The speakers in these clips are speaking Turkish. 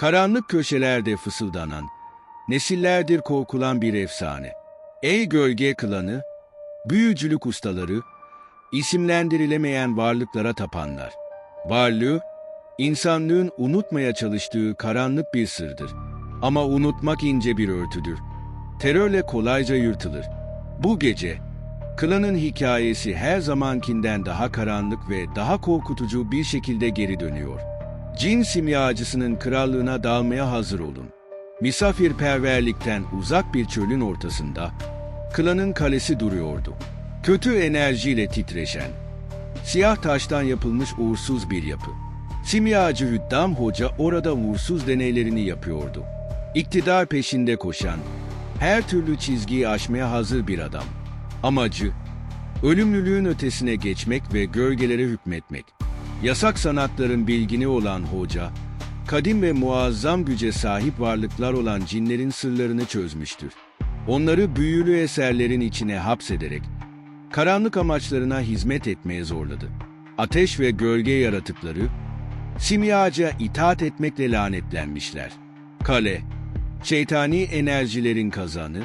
Karanlık köşelerde fısıldanan, nesillerdir korkulan bir efsane. Ey gölge klanı, büyücülük ustaları, isimlendirilemeyen varlıklara tapanlar. Varlığı, insanlığın unutmaya çalıştığı karanlık bir sırdır. Ama unutmak ince bir örtüdür. Terörle kolayca yırtılır. Bu gece, klanın hikayesi her zamankinden daha karanlık ve daha korkutucu bir şekilde geri dönüyor. Cin simyacısının krallığına dalmaya hazır olun. Misafirperverlikten uzak bir çölün ortasında, klanın kalesi duruyordu. Kötü enerjiyle titreşen, siyah taştan yapılmış uğursuz bir yapı. Simyacı Hüddam Hoca orada uğursuz deneylerini yapıyordu. İktidar peşinde koşan, her türlü çizgiyi aşmaya hazır bir adam. Amacı, ölümlülüğün ötesine geçmek ve gölgelere hükmetmek. Yasak sanatların bilgini olan hoca, kadim ve muazzam güce sahip varlıklar olan cinlerin sırlarını çözmüştür. Onları büyülü eserlerin içine hapsederek, karanlık amaçlarına hizmet etmeye zorladı. Ateş ve gölge yaratıkları, simyaca itaat etmekle lanetlenmişler. Kale, şeytani enerjilerin kazanı,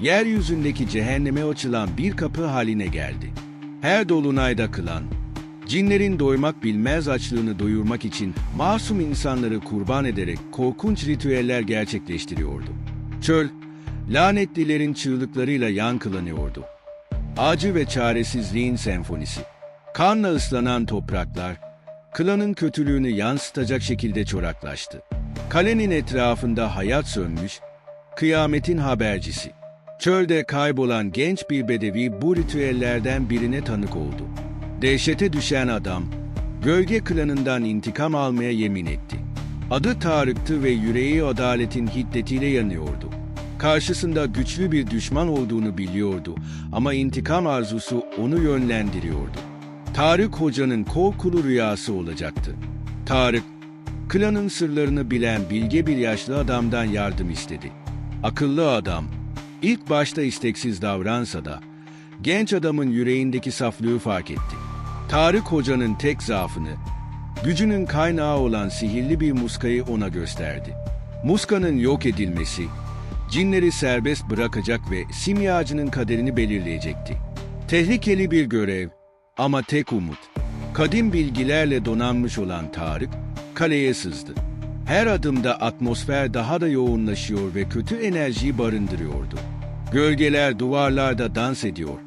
yeryüzündeki cehenneme açılan bir kapı haline geldi. Her dolunayda kılan, cinlerin doymak bilmez açlığını doyurmak için masum insanları kurban ederek korkunç ritüeller gerçekleştiriyordu. Çöl, lanetlilerin çığlıklarıyla yankılanıyordu. Acı ve çaresizliğin senfonisi. Kanla ıslanan topraklar, klanın kötülüğünü yansıtacak şekilde çoraklaştı. Kalenin etrafında hayat sönmüş, kıyametin habercisi. Çölde kaybolan genç bir bedevi bu ritüellerden birine tanık oldu. Dehşete düşen adam, gölge klanından intikam almaya yemin etti. Adı Tarık'tı ve yüreği adaletin hiddetiyle yanıyordu. Karşısında güçlü bir düşman olduğunu biliyordu ama intikam arzusu onu yönlendiriyordu. Tarık Hoca'nın korkulu rüyası olacaktı. Tarık, klanın sırlarını bilen bilge bir yaşlı adamdan yardım istedi. Akıllı adam, ilk başta isteksiz davransa da, genç adamın yüreğindeki saflığı fark etti. Tarık Hoca'nın tek zaafını, gücünün kaynağı olan sihirli bir muskayı ona gösterdi. Muskanın yok edilmesi, cinleri serbest bırakacak ve simyacının kaderini belirleyecekti. Tehlikeli bir görev ama tek umut. Kadim bilgilerle donanmış olan Tarık, kaleye sızdı. Her adımda atmosfer daha da yoğunlaşıyor ve kötü enerjiyi barındırıyordu. Gölgeler duvarlarda dans ediyor.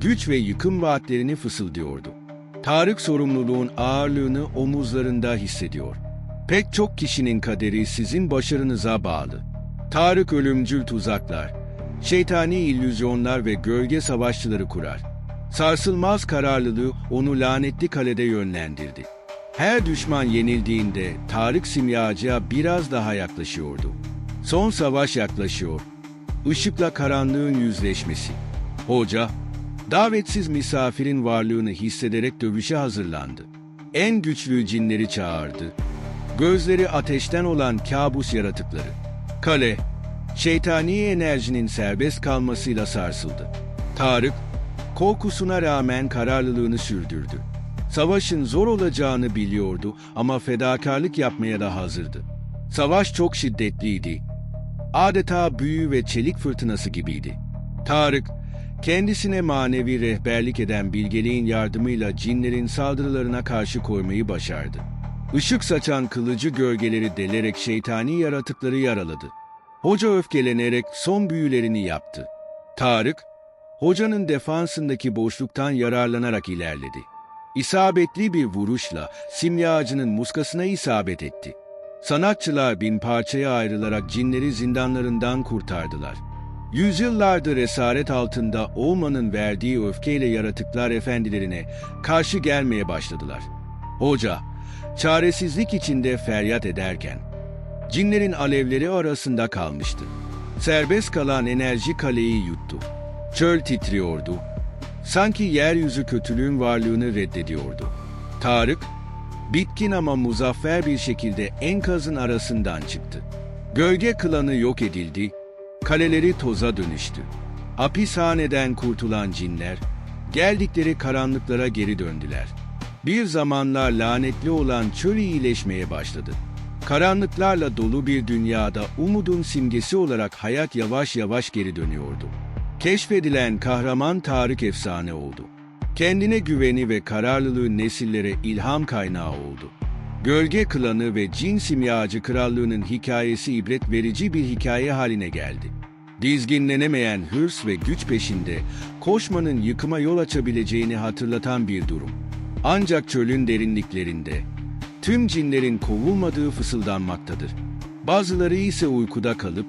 Güç ve yıkım vaatlerini fısıldıyordu. Tarık sorumluluğun ağırlığını omuzlarında hissediyor. Pek çok kişinin kaderi sizin başarınıza bağlı. Tarık ölümcül tuzaklar, şeytani illüzyonlar ve gölge savaşçıları kurar. Sarsılmaz kararlılığı onu lanetli kalede yönlendirdi. Her düşman yenildiğinde Tarık simyacıya biraz daha yaklaşıyordu. Son savaş yaklaşıyor. Işıkla karanlığın yüzleşmesi. Hoca, davetsiz misafirin varlığını hissederek dövüşe hazırlandı. En güçlü cinleri çağırdı. Gözleri ateşten olan kabus yaratıkları. Kale, şeytani enerjinin serbest kalmasıyla sarsıldı. Tarık, korkusuna rağmen kararlılığını sürdürdü. Savaşın zor olacağını biliyordu ama fedakarlık yapmaya da hazırdı. Savaş çok şiddetliydi. Adeta büyü ve çelik fırtınası gibiydi. Tarık, kendisine manevi rehberlik eden bilgeliğin yardımıyla cinlerin saldırılarına karşı koymayı başardı. Işık saçan kılıcı gölgeleri delerek şeytani yaratıkları yaraladı. Hoca öfkelenerek son büyülerini yaptı. Tarık, hocanın defansındaki boşluktan yararlanarak ilerledi. İsabetli bir vuruşla simyacının muskasına isabet etti. Sanatçılar bin parçaya ayrılarak cinleri zindanlarından kurtardılar. Yüzyıllardır esaret altında olmanın verdiği öfkeyle yaratıklar efendilerine karşı gelmeye başladılar. Hoca, çaresizlik içinde feryat ederken, cinlerin alevleri arasında kalmıştı. Serbest kalan enerji kaleyi yuttu. Çöl titriyordu. Sanki yeryüzü kötülüğün varlığını reddediyordu. Tarık, bitkin ama muzaffer bir şekilde enkazın arasından çıktı. Gölge klanı yok edildi, kaleleri toza dönüştü. Hapishaneden kurtulan cinler, geldikleri karanlıklara geri döndüler. Bir zamanlar lanetli olan çöl iyileşmeye başladı. Karanlıklarla dolu bir dünyada umudun simgesi olarak hayat yavaş yavaş geri dönüyordu. Keşfedilen kahraman Tarık efsane oldu. Kendine güveni ve kararlılığı nesillere ilham kaynağı oldu. Gölge Klanı ve Cin Simyacı Krallığı'nın hikayesi ibret verici bir hikaye haline geldi. Dizginlenemeyen hırs ve güç peşinde koşmanın yıkıma yol açabileceğini hatırlatan bir durum. Ancak çölün derinliklerinde tüm cinlerin kovulmadığı fısıldanmaktadır. Bazıları ise uykuda kalıp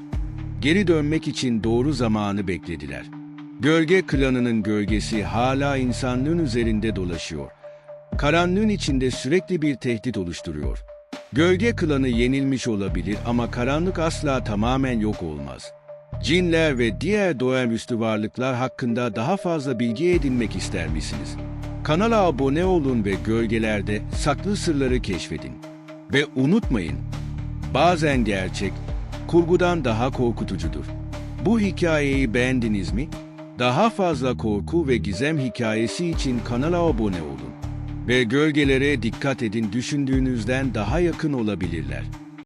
geri dönmek için doğru zamanı beklediler. Gölge klanının gölgesi hala insanlığın üzerinde dolaşıyor. Karanlığın içinde sürekli bir tehdit oluşturuyor. Gölge klanı yenilmiş olabilir ama karanlık asla tamamen yok olmaz. Cinler ve diğer doğaüstü varlıklar hakkında daha fazla bilgi edinmek ister misiniz? Kanala abone olun ve gölgelerde saklı sırları keşfedin. Ve unutmayın, bazen gerçek, kurgudan daha korkutucudur. Bu hikayeyi beğendiniz mi? Daha fazla korku ve gizem hikayesi için kanala abone olun. Ve gölgelere dikkat edin düşündüğünüzden daha yakın olabilirler.